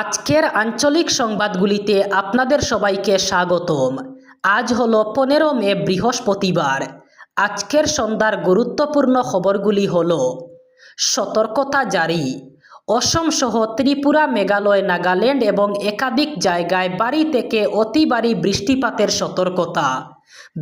আজকের আঞ্চলিক সংবাদগুলিতে আপনাদের সবাইকে স্বাগতম। আজ হলো পনেরো মে, বৃহস্পতিবার। আজকের সন্ধ্যার গুরুত্বপূর্ণ খবরগুলি হল, সতর্কতা জারি। অসম সহ ত্রিপুরা, মেঘালয়, নাগাল্যান্ড এবং একাধিক জায়গায় বাড়ি থেকে অতি ভারী বৃষ্টিপাতের সতর্কতা।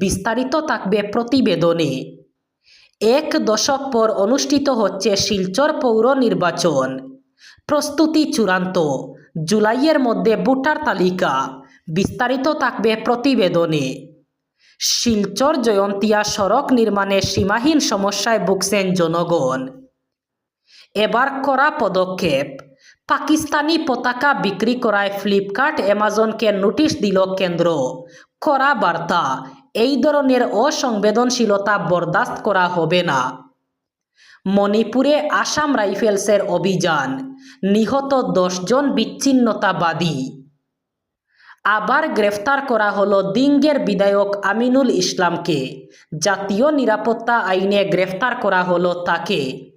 বিস্তারিত থাকবে প্রতিবেদনে। এক দশক পর অনুষ্ঠিত হচ্ছে শিলচর পৌর নির্বাচন। প্রস্তুতি চূড়ান্ত। জুলাইয়ের মধ্যে ভোটার তালিকা, বিস্তারিত থাকবে প্রতিবেদনে। শিলচর জয়ন্তিয়া সড়ক নির্মাণে সীমাহীন সমস্যায় ভুগছেন জনগণ। এবার করা পদক্ষেপ, পাকিস্তানি পতাকা বিক্রি করায় ফ্লিপকার্ট অ্যামাজনকে নোটিশ দিল কেন্দ্র। করা বার্তা, এই ধরনের অসংবেদনশীলতা বরদাস্ত করা হবে না। মণিপুরে আসাম রাইফেলসের অভিযান। নিহত দশজন বিচ্ছিন্নতাবাদী। আবার গ্রেফতার করা হলো দিঙ্গের বিধায়ক আমিনুল ইসলামকে। জাতীয় নিরাপত্তা আইনে গ্রেফতার করা হলো তাকে।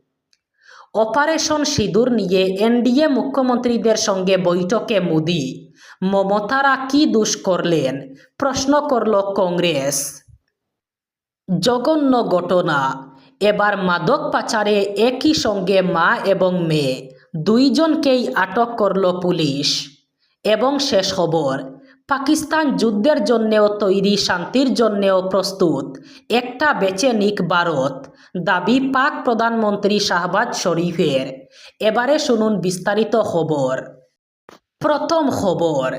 অপারেশন সিঁদুর নিয়ে এনডিএ মুখ্যমন্ত্রীদের সঙ্গে বৈঠকে মোদি। মমতারা কি দুষ করলেন? প্রশ্ন করল কংগ্রেস। জঘন্য ঘটনা। এবার মাদক পাচারে একই সঙ্গে মা এবং মেয়ে, দুইজনকেই আটক করল পুলিশ। এবং শেষ খবর, পাকিস্তান যুদ্ধের জন্যেও তৈরি শান্তির জন্যেও প্রস্তুত একটা বেছে নিক ভারত, দাবি পাক প্রধানমন্ত্রী শাহবাজ শরীফের। এবারে শুনুন বিস্তারিত খবর। প্রথম খবর,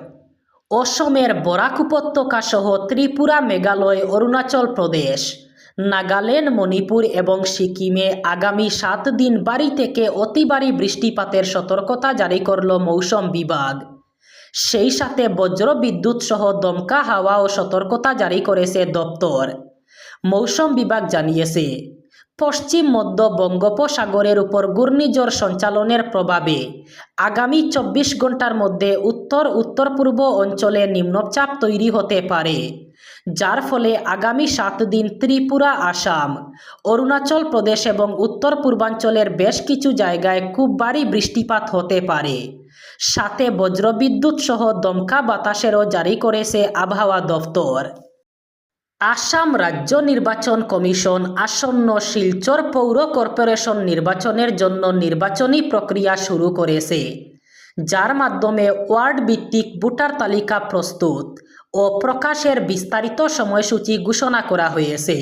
অসমের বরাক উপত্যকা সহ ত্রিপুরা, মেঘালয়, অরুণাচল প্রদেশ। নাগাল্যান্ড, মণিপুর এবং সিকিমে আগামী সাত দিন বাড়ি থেকে অতি বৃষ্টিপাতের সতর্কতা জারি করল মৌসুম বিভাগ। সেই সাথে বজ্র বিদ্যুৎ সহ দমকা হাওয়া ও সতর্কতা জারি করেছে দপ্তর। মৌসুম বিভাগ জানিয়েছে, পশ্চিম, মধ্য বঙ্গোপসাগরের উপর ঘূর্ণিঝড় সঞ্চালনের প্রভাবে আগামী চব্বিশ ঘণ্টার মধ্যে উত্তর উত্তর পূর্ব অঞ্চলে নিম্নচাপ তৈরি হতে পারে। যার ফলে আগামী সাত দিন ত্রিপুরা, আসাম, অরুণাচল প্রদেশ এবং উত্তর পূর্বাঞ্চলের বেশ কিছু জায়গায় খুব ভারী বৃষ্টিপাত হতে পারে। সাথে বজ্রবিদ্যুৎ সহ দমকা বাতাসেরও জারি করেছে আবহাওয়া দফতর। আসাম রাজ্য নির্বাচন কমিশন আসন্ন শিলচর পৌর কর্পোরেশন নির্বাচনের জন্য নির্বাচনী প্রক্রিয়া শুরু করেছে, যার মাধ্যমে ওয়ার্ড ভিত্তিক ভোটার তালিকা প্রস্তুত। ও প্রকাশের বিস্তারিত সময়সূচি ঘোষণা করা হয়েছে।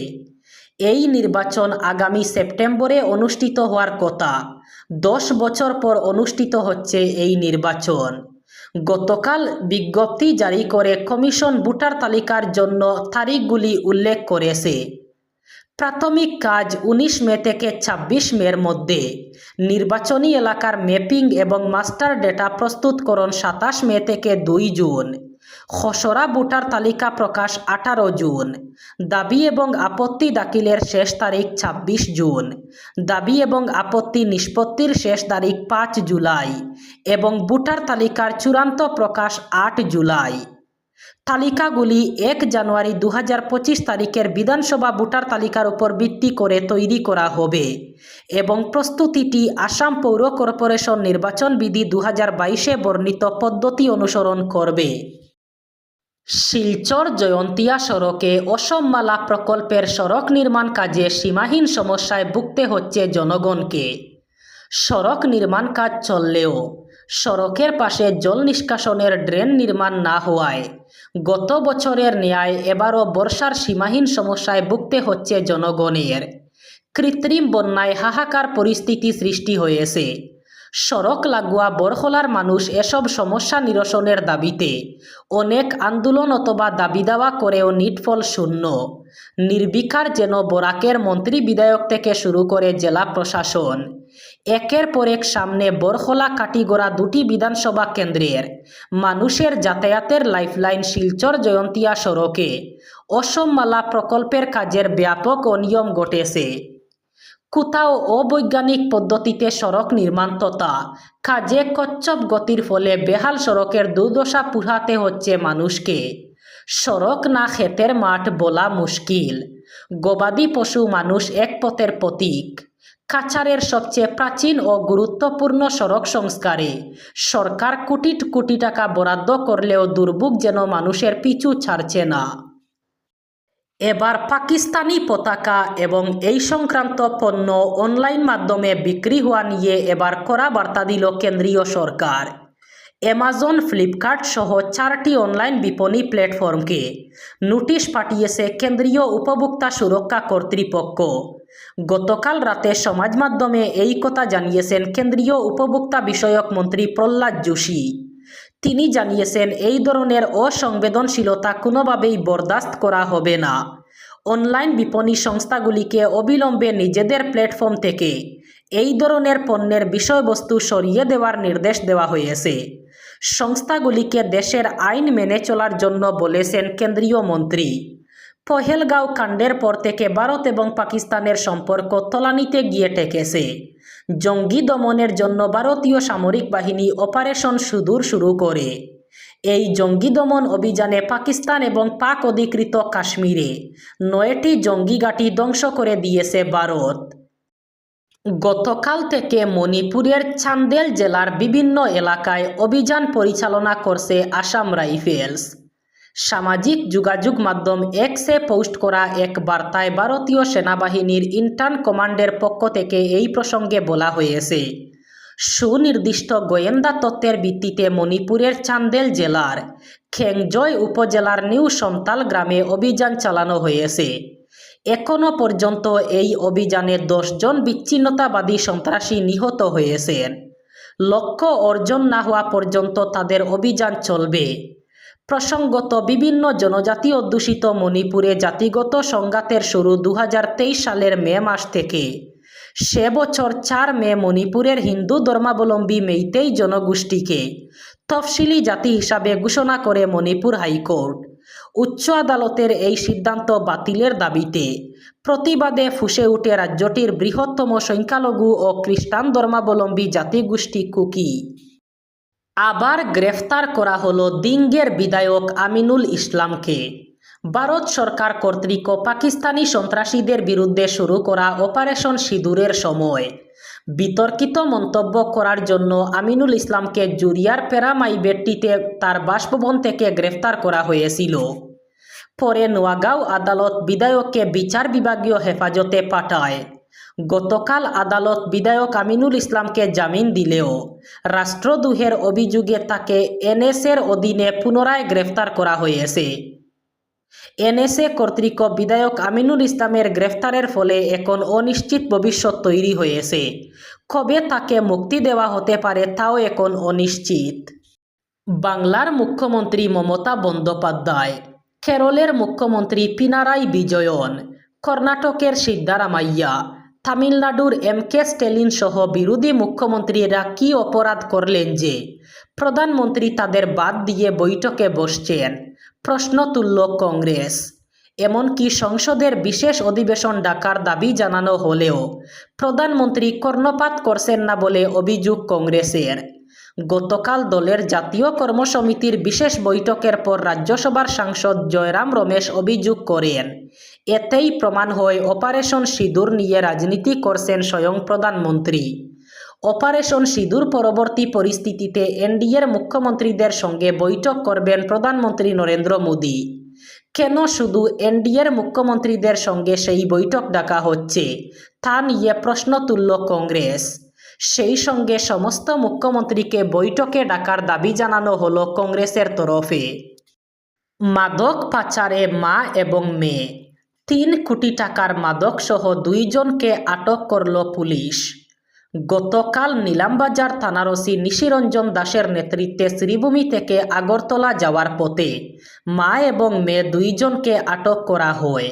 এই নির্বাচন আগামী সেপ্টেম্বরে অনুষ্ঠিত হওয়ার কথা। দশ বছর পর অনুষ্ঠিত হচ্ছে এই নির্বাচন। গতকাল বিজ্ঞপ্তি জারি করে কমিশন ভোটার তালিকার জন্য তারিখগুলি উল্লেখ করেছে। প্রাথমিক কাজ উনিশ মে থেকে ২৬ মের মধ্যে। নির্বাচনী এলাকার ম্যাপিং এবং মাস্টার ডেটা প্রস্তুতকরণ সাতাশ মে থেকে দুই জুন। খসড়া ভোটার তালিকা প্রকাশ আঠারো জুন। দাবি এবং আপত্তি দাখিলের শেষ তারিখ ২৬ জুন। দাবি এবং আপত্তি নিষ্পত্তির শেষ তারিখ পাঁচ জুলাই এবং ভোটার তালিকার চূড়ান্ত প্রকাশ আট জুলাই। তালিকাগুলি এক জানুয়ারি দু পঁচিশ তারিখের বিধানসভা ভোটার তালিকার উপর ভিত্তি করে তৈরি করা হবে এবং প্রস্তুতিটি আসাম পৌর কর্পোরেশন নির্বাচন বিধি দু হাজার বর্ণিত পদ্ধতি অনুসরণ করবে। শিলচর জয়ন্তিয়া সড়কে অসমমালা প্রকল্পের সড়ক নির্মাণ কাজে সীমাহীন সমস্যায় ভুগতে হচ্ছে জনগণকে। সড়ক নির্মাণ কাজ চললেও সড়কের পাশে জল নিষ্কাশনের ড্রেন নির্মাণ না হওয়ায় গত বছরের ন্যায় এবারও বর্ষার সীমাহীন সমস্যায় ভুগতে হচ্ছে জনগণের। কৃত্রিম বন্যায় হাহাকার পরিস্থিতি সৃষ্টি হয়েছে। সড়ক লাগোয়া বরখলার মানুষ এসব সমস্যা নিরসনের দাবিতে। অনেক আন্দোলন অথবা দাবি দাওয়া করেও নিটফল শূন্য। নির্বিকার যেন বরাকের মন্ত্রী বিধায়ক থেকে শুরু করে জেলা প্রশাসন একের পর এক সামনে বরখলা কাটিগড়া দুটি বিধানসভা কেন্দ্রের। মানুষের যাতায়াতের লাইফলাইন শিলচর জয়ন্তিয়া সড়কে। অসমমালা প্রকল্পের কাজের ব্যাপক অনিয়ম ঘটেছে। কোথাও অবৈজ্ঞানিক পদ্ধতিতে সড়ক নির্মাণ তথা কাজে কচ্ছপ গতির ফলে বেহাল সড়কের দুর্দশা পুরাতে হচ্ছে মানুষকে। সড়ক না ক্ষেতের মাঠ বলা মুশকিল। গবাদি পশু মানুষ এক পথের প্রতীক। কাছারের সবচেয়ে প্রাচীন ও গুরুত্বপূর্ণ সড়ক সংস্কারে। সরকার কোটি কোটি টাকা বরাদ্দ করলেও দুর্ভোগ যেন মানুষের পিছু ছাড়ছে না। এবার পাকিস্তানি পতাকা এবং এই সংক্রান্ত পণ্য অনলাইন মাধ্যমে বিক্রি হওয়া নিয়ে এবার কড়া বার্তা দিল কেন্দ্রীয় সরকার। অ্যামাজন ফ্লিপকার্ট সহ চারটি অনলাইন বিপণী প্ল্যাটফর্মকে নোটিশ পাঠিয়েছে কেন্দ্রীয় উপভোক্তা সুরক্ষা কর্তৃপক্ষ। গতকাল রাতে সমাজ মাধ্যমে এই কথা জানিয়েছেন কেন্দ্রীয় উপভোক্তা বিষয়ক মন্ত্রী প্রহ্লাদ যোশী। তিনি জানিয়েছেন, এই ধরনের অসংবেদনশীলতা কোনোভাবেই বরদাস্ত করা হবে না। অনলাইন বিপণী সংস্থাগুলিকে অবিলম্বে নিজেদের প্ল্যাটফর্ম থেকে এই ধরনের পণ্যের বিষয়বস্তু সরিয়ে দেওয়ার নির্দেশ দেওয়া হয়েছে। সংস্থাগুলিকে দেশের আইন মেনে চলার জন্য বলেছেন কেন্দ্রীয় মন্ত্রী। পহেলগাঁও কাণ্ডের পর থেকে ভারত এবং পাকিস্তানের সম্পর্ক তলানিতে গিয়ে ঠেকেছে। জঙ্গি দমনের জন্য ভারতীয় সামরিক বাহিনী অপারেশন সুদূর শুরু করে। এই জঙ্গি দমন অভিযানে পাকিস্তান এবং পাক অধিকৃত কাশ্মীরে নয়টি জঙ্গি ঘাঁটি ধ্বংস করে দিয়েছে ভারত। গতকাল থেকে মণিপুরের চান্দেল জেলার বিভিন্ন এলাকায় অভিযান পরিচালনা করছে আসাম রাইফেলস। সামাজিক যোগাযোগ মাধ্যম এক্সে পোস্ট করা এক বার্তায় ভারতীয় সেনাবাহিনীর ইন্টার্ন কমান্ডের পক্ষ থেকে এই প্রসঙ্গে বলা হয়েছে, সুনির্দিষ্ট গোয়েন্দা তত্ত্বের ভিত্তিতে মণিপুরের চান্দেল জেলার খেংজয় উপজেলার নিউ সন্তাল গ্রামে অভিযান চালানো হয়েছে। এখনও পর্যন্ত এই অভিযানে দশজন বিচ্ছিন্নতাবাদী সন্ত্রাসী নিহত হয়েছেন। লক্ষ্য অর্জন না হওয়া পর্যন্ত তাদের অভিযান চলবে। প্রসঙ্গত বিভিন্ন জনজাতি অধ্যুষিত মণিপুরে জাতিগত সংঘাতের শুরু দু হাজার তেইশ সালের মে মাস থেকে। সে বছর চার মে মণিপুরের হিন্দু ধর্মাবলম্বী মেইতেই জনগোষ্ঠীকে তফসিলি জাতি হিসাবে ঘোষণা করে মণিপুর হাইকোর্ট। উচ্চ আদালতের এই সিদ্ধান্ত বাতিলের দাবিতে প্রতিবাদে ফুসে উঠে রাজ্যটির বৃহত্তম সংখ্যালঘু ও খ্রিস্টান ধর্মাবলম্বী জাতিগোষ্ঠী কুকি। আবার গ্রেফতার করা হলো দিঙ্গের বিধায়ক আমিনুল ইসলামকে। ভারত সরকার কর্তৃক পাকিস্তানি সন্ত্রাসীদের বিরুদ্ধে শুরু করা অপারেশন সিঁদুরের সময়। বিতর্কিত মন্তব্য করার জন্য আমিনুল ইসলামকে জুরিয়ার প্যারামাইবেটটিতে তার বাসভবন থেকে গ্রেফতার করা হয়েছিল। পরে নোয়াগাঁও আদালত বিধায়ককে বিচার বিভাগীয় হেফাজতে পাঠায়। গতকাল আদালত বিধায়ক আমিনুল ইসলামকে জামিন দিলেও রাষ্ট্রদ্রোহের অভিযোগে তাকে এনএসের অধীনে পুনরায় গ্রেফতার করা হয়েছে। এনএসএ কর্তৃক বিধায়ক আমিনুল ইসলামের গ্রেফতারের ফলে এখন অনিশ্চিত ভবিষ্যৎ তৈরি হয়েছে। কবে তাকে মুক্তি দেওয়া হতে পারে তাও এখন অনিশ্চিত। বাংলার মুখ্যমন্ত্রী মমতা বন্দ্যোপাধ্যায়, কেরলের মুখ্যমন্ত্রী পিনারাই বিজয়ন, কর্ণাটকের সিদ্ধারামাইয়া তামিলনাড়ুর এম কে স্টেলিন সহ বিরোধী মুখ্যমন্ত্রীরা কী অপরাধ করলেন যে? প্রধানমন্ত্রী তাদের বাদ দিয়ে বৈঠকে বসছেন। প্রশ্ন তুলল কংগ্রেস। এমনকি সংসদের বিশেষ অধিবেশন ডাকার দাবি জানানো হলেও প্রধানমন্ত্রী কর্ণপাত করছেন না বলে অভিযোগ কংগ্রেসের। গতকাল দলের জাতীয় কর্মসমিতির বিশেষ বৈঠকের পর রাজ্যসভার সাংসদ জয়রাম রমেশ অভিযোগ করেন, এতেই প্রমাণ হয় অপারেশন সিঁদুর নিয়ে রাজনীতি করছেন স্বয়ং প্রধানমন্ত্রী। অপারেশন সিঁদুর পরবর্তী পরিস্থিতিতে এনডিএর মুখ্যমন্ত্রীদের সঙ্গে বৈঠক করবেন প্রধানমন্ত্রী নরেন্দ্র মোদী। কেন শুধু এনডিএর মুখ্যমন্ত্রীদের সঙ্গে সেই বৈঠক ডাকা হচ্ছে, তা নিয়ে প্রশ্ন তুলল কংগ্রেস। সেই সঙ্গে সমস্ত মুখ্যমন্ত্রীকে বৈঠকে ডাকার দাবি জানানো হলো কংগ্রেসের তরফে। মাদক পাচারে মা এবং মেয়ে। তিন কোটি টাকার মাদক সহ দুইজনকে আটক করল পুলিশ। গতকাল নীলামবাজার থানার ওসি নিশিরঞ্জন দাসের নেতৃত্বে শ্রীভূমি থেকে আগরতলা যাওয়ার পথে মা এবং মেয়ে দুইজনকে আটক করা হয়।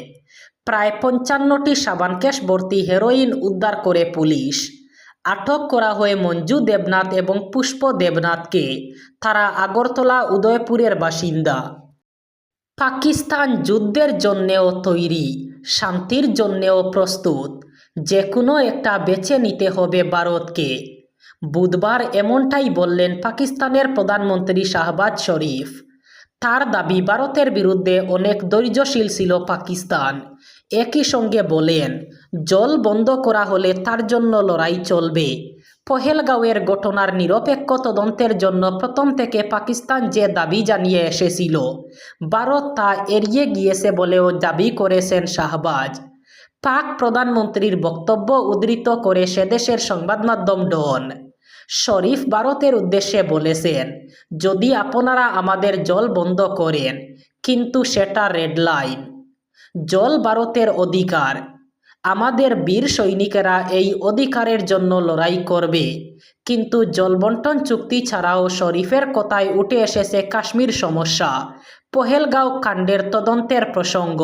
প্রায় পঞ্চান্নটি সাবানকেশ ভর্তি হেরোইন উদ্ধার করে পুলিশ। আটক করা হয় মঞ্জু দেবনাথ এবং পুষ্প দেবনাথকে, তারা আগরতলা উদয়পুরের বাসিন্দা। পাকিস্তান যুদ্ধের জন্যেও তৈরি, শান্তির জন্যেও প্রস্তুত যে কোনো একটা বেছে নিতে হবে ভারতকে। বুধবার এমনটাই বললেন পাকিস্তানের প্রধানমন্ত্রী শাহবাজ শরীফ। তার দাবি, ভারতের বিরুদ্ধে অনেক ধৈর্যশীল ছিল পাকিস্তান। একই সঙ্গে বলেন, জল বন্ধ করা হলে তার জন্য লড়াই চলবে। পহেলগাঁওয়ের ঘটনার নিরপেক্ষ তদন্তের জন্য প্রথম থেকে পাকিস্তান যে দাবি জানিয়ে এসেছিল, ভারত তা এড়িয়ে গিয়েছে বলেও দাবি করেছেন শাহবাজ। পাক প্রধানমন্ত্রীর বক্তব্য উদ্ধৃত করে সেদেশের সংবাদ মাধ্যম ডন। শরীফ ভারতের উদ্দেশ্যে বলেছেন, যদি আপনারা আমাদের জল বন্ধ করেন, কিন্তু সেটা রেড লাইন। জল ভারতের অধিকার। আমাদের বীর সৈনিকেরা এই অধিকারের জন্য লড়াই করবে। কিন্তু জলবন্টন চুক্তি ছাড়াও শরীফের কথায় উঠে এসেছে কাশ্মীর সমস্যা, পহেলগাঁও কাণ্ডের তদন্তের প্রসঙ্গ।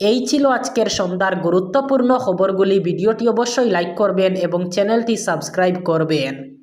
এই ছিল আজকের সন্ধ্যার গুরুত্বপূর্ণ খবরগুলি। ভিডিওটি অবশ্যই লাইক করবেন এবং চ্যানেলটি সাবস্ক্রাইব করবেন।